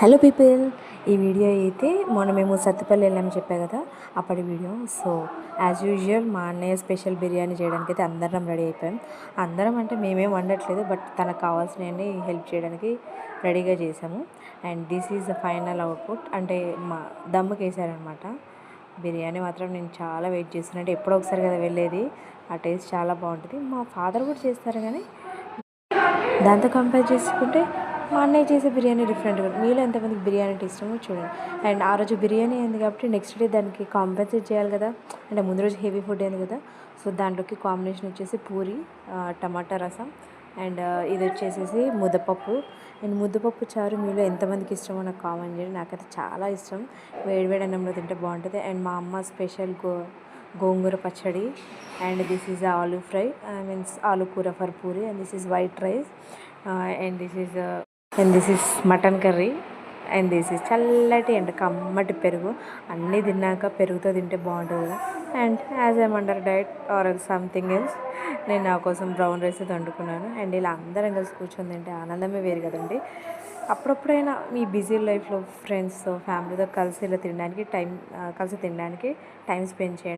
Hello people ఈ video అయితే మొన్న మేము సత్తుపల్లి వెళ్ళామని చెప్పా కదా అప్పటి వీడియో. సో యాజ్ యూజువల్ మా అన్నయ్య స్పెషల్ బిర్యానీ చేయడానికి అయితే అందరం రెడీ అయిపోయాం. అందరం అంటే మేమేం వండట్లేదు బట్ తనకు కావాల్సినవన్నీ హెల్ప్ చేయడానికి రెడీగా చేసాము and this is the final output అంటే మా దమ్ముకి వేసారనమాట బిర్యానీ మాత్రం నేను చాలా వెయిట్ చేస్తున్నాను అంటే ఎప్పుడో ఒకసారి కదా వెళ్ళేది ఆ టేస్ట్ చాలా బాగుంటుంది. మా ఫాదర్ కూడా చేస్తారు కానీ దాంతో కంపేర్ చేసుకుంటే మా అన్నయ్య చేసే బిర్యానీ డిఫరెంట్గా మీలో ఎంతమందికి బిర్యానీ అంటే ఇష్టమో చూడండి. అండ్ ఆ రోజు బిర్యానీ అయింది కాబట్టి నెక్స్ట్ డే దానికి కాంపెన్సేట్ చేయాలి కదా. అంటే ముందు రోజు హెవీ ఫుడ్ అయింది కదా. సో దాంట్లోకి కాంబినేషన్ వచ్చేసి పూరి టమాటా రసం అండ్ ఇది వచ్చేసేసి ముద్దపప్పు. అండ్ ముద్దపప్పు చారు మీలో ఎంతమందికి ఇష్టమో నాకు కామెంట్ చేయండి. నాకైతే చాలా ఇష్టం. వేడివేడి అన్నంలో తింటే బాగుంటుంది. అండ్ మా అమ్మ స్పెషల్ గో గోంగూర పచ్చడి. And this is aloo fry. Means aloo kura for puri. And this is white rice and this is and this is mutton curry and this is చల్లటి అండ్ కమ్మటి పెరుగు. అన్నీ తిన్నాక పెరుగుతో తింటే బాగుంటుంది. కదా and as am under diet or something else నేను నా కోసం బ్రౌన్ రైస్ వండుకున్నాను. అండ్ ఇలా అందరం కలిసి కూర్చొని తింటే ఆనందమే వేరు కదండి. అప్పుడప్పుడైనా మీ బిజీ లైఫ్లో ఫ్రెండ్స్తో ఫ్యామిలీతో కలిసి ఇలా తినడానికి టైం కలిసి తినడానికి టైం స్పెండ్ చేయండి.